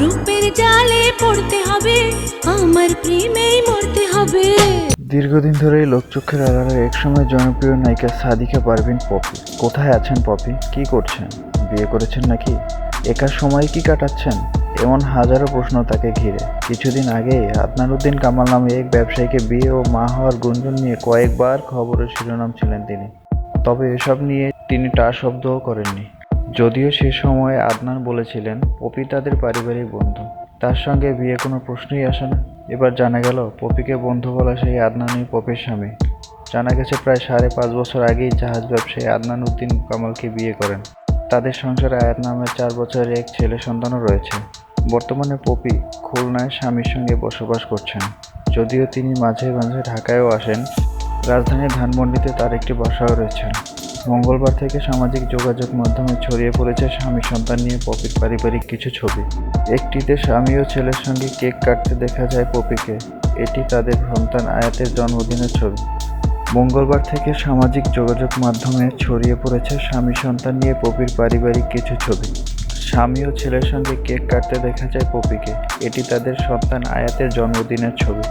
রূপের জালে পড়তে হবে, আমার প্রেমেই মরতে হবে। দীর্ঘদিন ধরেই লোকচক্ষের আড়ালে একসময় জনপ্রিয় নায়িকা সাদিকা পারভিন পপি। কোথায় আছেন পপি? কি করছেন? বিয়ে করেছেন নাকি? একার সময় কি কাটাচ্ছেন? এমন হাজারো প্রশ্ন তাকে ঘিরে। কিছুদিন আগেই আদনারুদ্দিন কামাল নামে এক ব্যবসায়ীকে বিয়ে ও মা হওয়ার গুঞ্জন নিয়ে কয়েকবার খবরের শিরোনাম ছিলেন তিনি। তবে এসব নিয়ে তিনি টা শব্দও করেননি। যদিও সে সময় আদনান বলেছিলেন, পপি তাদের পারিবারিক বন্ধু। তার সঙ্গে বিয়ে কোনো প্রশ্নই আসে না। এবার জানা গেল, পপিকে বন্ধু বলা সেই আদনানই পপির স্বামী। জানা গেছে প্রায় সাড়ে পাঁচ বছর আগেই জাহাজ ব্যবসায়ী আদনান উদ্দিন কামালকে বিয়ে করেন। তাদের সংসারে আয়াত নামের চার বছরের এক ছেলে সন্তানও রয়েছে। বর্তমানে পপি খুলনায় স্বামীর সঙ্গে বসবাস করছেন। যদিও তিনি মাঝে মাঝে ঢাকায়ও আসেন, রাজধানীর ধানমন্ডিতে তার একটি বাসাও রয়েছে। মঙ্গলবার থেকে সামাজিক যোগাযোগ মাধ্যমে ছড়িয়ে পড়েছে স্বামী সন্তান নিয়ে পপির পারিবারিক কিছু ছবি। একটিতে স্বামী ও ছেলের সঙ্গে কেক কাটতে দেখা যায় পপিকে। এটি তাদের সন্তান আয়াতের জন্মদিনের ছবি। মঙ্গলবার থেকে সামাজিক যোগাযোগ মাধ্যমে ছড়িয়ে পড়েছে স্বামী সন্তান নিয়ে পপির পারিবারিক কিছু ছবি। স্বামী ও ছেলের সঙ্গে কেক কাটতে দেখা যায় পপিকে। এটি তাদের সন্তান আয়াতের জন্মদিনের ছবি।